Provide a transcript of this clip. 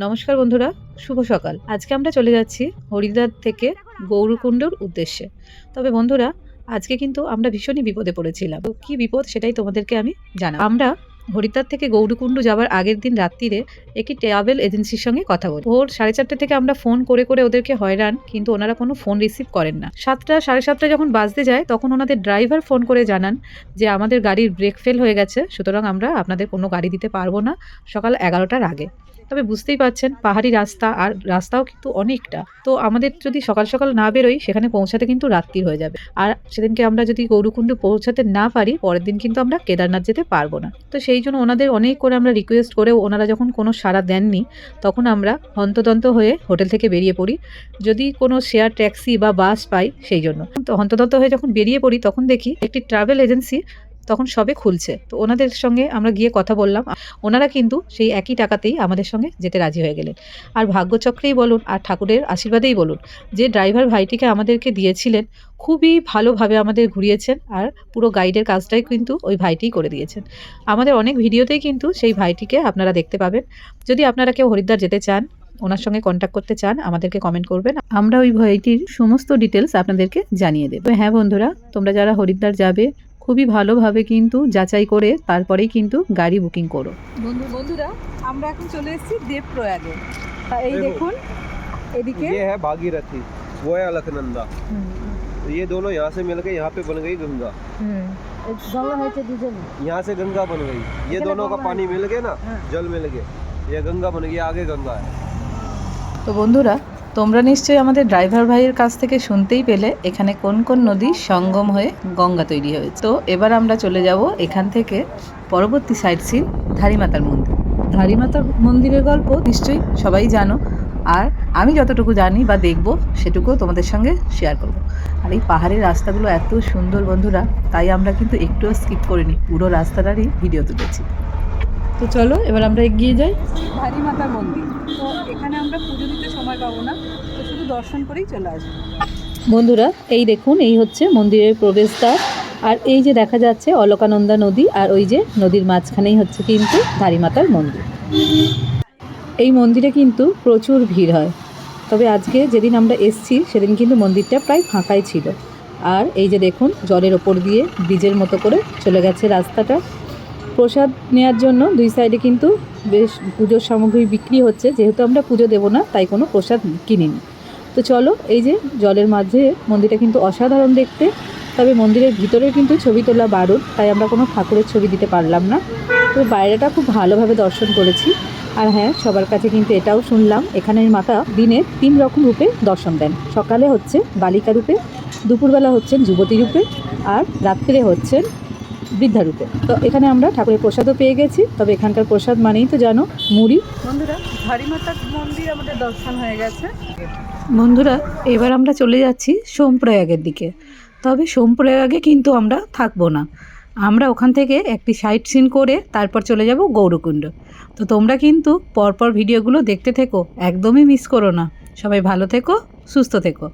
নমস্কার বন্ধুরা, শুভ সকাল। আজকে আমরা চলে যাচ্ছি হরিদ্বার থেকে গৌরকুণ্ডর উদ্দেশ্যে। তবে বন্ধুরা, আজকে কিন্তু আমরা ভীষণই বিপদে পড়েছিলাম। কি বিপদ সেটাই তোমাদেরকে আমি জানাব। আমরা হরিদ্বার থেকে গৌরকুণ্ড যাওয়ার আগের দিন রাত্রিরে একটি ট্রাভেল এজেন্সির সঙ্গে কথা বলি। ভোর সাড়ে চারটে থেকে আমরা ফোন করে করে ওদেরকে হয়রান, কিন্তু ওনারা কোনো ফোন রিসিভ করেন না। সাতটা সাড়ে সাতটা যখন বাজতে যায়, তখন ওনাদের ড্রাইভার ফোন করে জানান যে, আমাদের গাড়ির ব্রেক ফেল হয়ে গেছে, সুতরাং আমরা আপনাদের কোনো গাড়ি দিতে পারব না সকাল এগারোটার আগে। তবে বুঝতেই পারছেন, পাহাড়ি রাস্তা আর রাস্তাও কিন্তু অনেকটা। তো আমাদের যদি সকাল সকাল না বেরোই, সেখানে পৌঁছাতে কিন্তু রাত্রি হয়ে যাবে। আর সেদিনকে আমরা যদি গৌরকুণ্ড পৌঁছাতে না পারি, পরের দিন কিন্তু আমরা কেদারনাথ যেতে পারব না। তো সেই জন্য ওনাদের অনেক করে আমরা রিকোয়েস্ট করে ওনারা যখন কোনো সাড়া দেননি, তখন আমরা হন্তদন্ত হয়ে হোটেল থেকে বেরিয়ে পড়ি। যদি কোনো শেয়ার ট্যাক্সি বা বাস পাই সেই জন্য তো হন্তদন্ত হয়ে যখন বেরিয়ে পড়ি, তখন দেখি একটি ট্রাভেল এজেন্সি তখন সবে খুলছে। তো ওনাদের সঙ্গে আমরা গিয়ে কথা বললাম। ওনারা কিন্তু সেই একই টাকাতেই আমাদের সঙ্গে যেতে রাজি হয়ে গেলেন। আর ভাগ্যচক্রেই বলুন আর ঠাকুরের আশীর্বাদেই বলুন, যে ড্রাইভার ভাইটিকে আমাদেরকে দিয়েছিলেন, খুবই ভালোভাবে আমাদের ঘুরিয়েছেন আর পুরো গাইডের কাজটাই কিন্তু ওই ভাইটিই করে দিয়েছেন। আমাদের অনেক ভিডিওতেই কিন্তু সেই ভাইটিকে আপনারা দেখতে পাবেন। যদি আপনারা কেউ হরিদ্বার যেতে চান, ওনার সঙ্গে কন্ট্যাক্ট করতে চান, আমাদেরকে কমেন্ট করবেন। আমরা ওই ভাইটির সমস্ত ডিটেলস আপনাদেরকে জানিয়ে দেবো। হ্যাঁ বন্ধুরা, তোমরা যারা হরিদ্বার যাবে খুবই ভালোভাবে কিন্তু যাচাই করে তারপরেই কিন্তু গাড়ি বুকিং করো বন্ধু বন্ধুরা আমরা এখন চলে এসেছি দেবপ্রয়াগে তা এই দেখো। দেখুন এদিকে ये है भागीरथी वो है अलकनंदा तो ये दोनों यहाँ से मिलके यहाँ पे बन गई गंगा গঙ্গা হয়েছে দুজনে यहाँ से गंगा बन गई ये इधर दोनों का गंगा पानी मिल गया ना हाँ। जल मिल गया ये गंगा बन गई आगे गंगा है তো বন্ধুরা তোমরা নিশ্চয়ই আমাদের ড্রাইভার ভাইয়ের কাছ থেকে শুনতেই পেলে এখানে কোন কোন নদী সঙ্গম হয়ে গঙ্গা তৈরি হয়েছে। তো এবার আমরা চলে যাব এখান থেকে পরবর্তী সাইড সিন ধারিমাতার মন্দির। ধারিমাতার মন্দিরের গল্প নিশ্চয়ই সবাই জানো, আর আমি যতটুকু জানি বা দেখব সেটুকু তোমাদের সঙ্গে শেয়ার করব। আর এই পাহাড়ের রাস্তাগুলো এত সুন্দর বন্ধুরা, তাই আমরা কিন্তু একটুও স্কিপ করিনি, পুরো রাস্তাটারই ভিডিও তুলেছি। তো চলো এবার আমরা এগিয়ে যাই। ধারী মাতার মন্দির। তো এখানে আমরা পুজো দিতে সময় পাবো না তো শুধু দর্শন করেই চলে আসব। বন্ধুরা এই দেখুন এই হচ্ছে মন্দিরের প্রবেশদ্বার। আর এই যে দেখা যাচ্ছে অলকানন্দা নদী আর ওই যে নদীর মাঝখানেই হচ্ছে কিন্তু ধারীমাতার মন্দির। এই মন্দিরে কিন্তু প্রচুর ভিড় হয়। তবে আজকে যেদিন আমরা এসছি সেদিন কিন্তু মন্দিরটা প্রায় ফাঁকাই ছিল। আর এই যে দেখুন জলের ওপর দিয়ে ব্রিজের মতো করে চলে গেছে রাস্তাটা। প্রসাদ নেওয়ার জন্য দুই সাইডে কিন্তু বেশ পুজোর সামগ্রী বিক্রি হচ্ছে। যেহেতু আমরা পুজো দেবো না, তাই কোনো প্রসাদ কিনিনি। তো চলো, এই যে জলের মাঝে মন্দিরটা কিন্তু অসাধারণ দেখতে। তবে মন্দিরের ভিতরে কিন্তু ছবি তোলা বারণ তাই আমরা কোনো ঠাকুরের ছবি দিতে পারলাম না। তো বাইরেটা খুব ভালোভাবে দর্শন করেছি। আর হ্যাঁ সবার কাছে কিন্তু এটাও শুনলাম, এখানের মাতা দিনে তিন রকম রূপে দর্শন দেন। সকালে হচ্ছে বালিকা রূপে, দুপুরবেলা হচ্ছেন যুবতী রূপে, আর রাত্রে হচ্ছেন বৃদ্ধা রূপে। তো এখানে আমরা ঠাকুরের প্রসাদও পেয়ে গেছি। তবে এখানকার প্রসাদ মানেই তো জানো মুড়ি। বন্ধুরা ভারিমাতার মন্দির আমাদের দর্শন হয়ে গেছে। বন্ধুরা এবার আমরা চলে যাচ্ছি সোমপ্রয়াগের দিকে। তবে সোমপ্রয়াগে কিন্তু আমরা থাকব না। আমরা ওখান থেকে একটি সাইট সিন করে তারপর চলে যাব গৌরকুণ্ড। তো তোমরা কিন্তু পরপর ভিডিওগুলো দেখতে থেকো একদমই মিস করো না। সবাই ভালো থেকো সুস্থ থেকো।